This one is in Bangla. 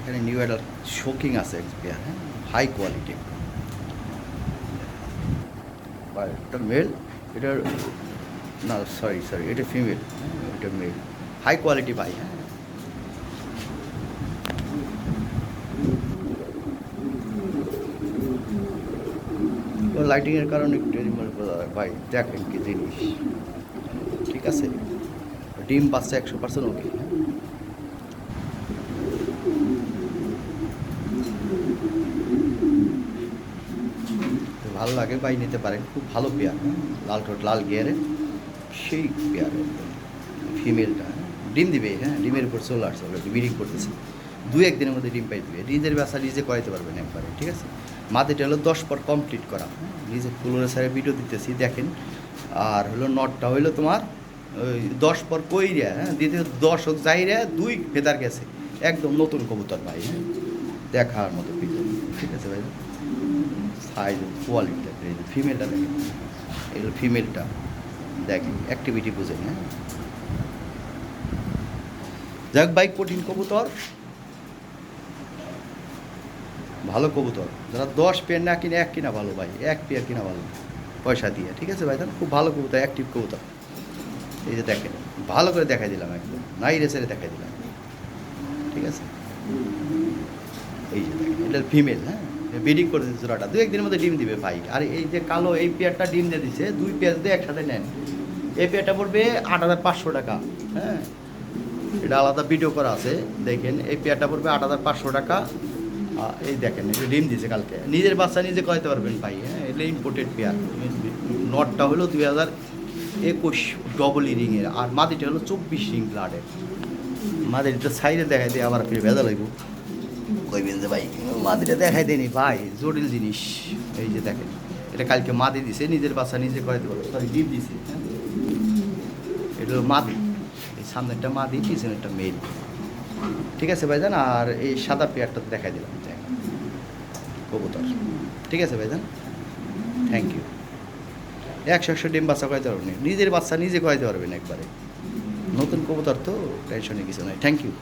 এখানে নিউ অ্যাডাল শোকিং আছে হ্যাঁ? হাই কোয়ালিটি এটা মেল এটার না সরি সরি এটা ফিমেল এটা মেল হাই কোয়ালিটি ভাই হ্যাঁ। লাইটিংয়ের কারণে একটু animal বোঝা। ভাই, দেখেন কি জিনিস। ঠিক আছে? ডিম পাচ্ছে একশো পার্সেন্ট ওকে ভালো লাগে, বাই নিতে পারেন। খুব ভালো পেয়ার লাল ঠোঁট, লাল গিয়ারে সেই পেয়ার ফিমেলটা ডিম দিবে হ্যাঁ? ডিমের উপর চলে আসছে অলরেডি ব্রিডিং করতেছে। দু একদিনের মধ্যে ডিম পাই দিবে নিজের ব্যবসা নিজে করাইতে পারবেন একবারে, ঠিক আছে? মাটিটা হলো দশ পর কমপ্লিট করা হ্যাঁ? নিজে ফুলের সারে ভিডিও দিতেছি, দেখেন। আর হলো নটটা হইল তোমার ওই দশ পর কইরা হ্যাঁ? দ্বিতীয় দশ হোক, যাইরা দুই ভেতার গেছে। একদম নতুন কবুতর ভাই হ্যাঁ? দেখার মতো ঠিক আছে ভাই? সাইজ কোয়ালিটিটা এই যে ফিমেলটা দেখেন। এগুলো ফিমেলটা দেখেন অ্যাক্টিভিটি বুঝেন হ্যাঁ? যাক বাইক কঠিন কবুতর। ভালো কবুতর। যারা দশ পেয়ার না কিনে, এক কিনা ভালো ভাই, এক পেয়ার কিনা ভালো। পয়সা দিয়ে, ঠিক আছে ভাই? তাহলে খুব ভালো কবুতর অ্যাক্টিভ কবুতর। এই যে দেখেন, ভালো করে দেখাই দিলাম একদম, নাই রেসেরে দেখাই দিলাম। ঠিক আছে? এই যে দেখেন, এটা ফিমেল হ্যাঁ? ব্রিডিং করে দিচ্ছে জোড়াটা। দু একদিনের মধ্যে ডিম দিবে ভাই। আর এই যে কালো এই পেয়ারটা ডিম দিয়ে দিচ্ছে দুই পেয়ার দিয়ে একসাথে নেন। এই পেয়ারটা পড়বে আট হাজার পাঁচশো টাকা হ্যাঁ? এটা আলাদা ভিডিও করা আছে, দেখেন। এই পেয়ারটা পড়বে আট হাজার পাঁচশো টাকা। এই দেখেন এটা ডিম দিছে কালকে। নিজের বাচ্চা নিজে করাইতে পারবেন ভাই হ্যাঁ? এটা ইম্পোর্টেড পেয়ার। নটটা হলো দুই হাজার একুশ ডবল রিংয়ের আর মাদিটা হলো চব্বিশ রিং ব্লাডের মাদিটা সাইডে দেখাই দিয়ে আবার ফিরে ভেজা লাগবে। কইবেন যে ভাই মাদিটা দেখাই দেনি ভাই, জটিল জিনিস। এই যে দেখেন, এটা কালকে মাদি দিছে, নিজের বাচ্চা নিজে করাইতে পারবে সরি ডিম দিছে হ্যাঁ? এটা হলো মাদি। এই সামনেরটা মাদি, পিছনেরটা মেল ঠিক আছে ভাইজান? আর এই সাদা পেয়ারটা দেখাই দিলাম। কবুতর। ঠিক আছে ভাই ভাইজান? থ্যাংক ইউ একশো একশো ডিম বাচ্চা করাইতে পারবেন? নিজের বাচ্চা নিজে করাইতে পারবেন একবারে? নতুন কবুতর তো টেনশনে কিছু নাই। Thank you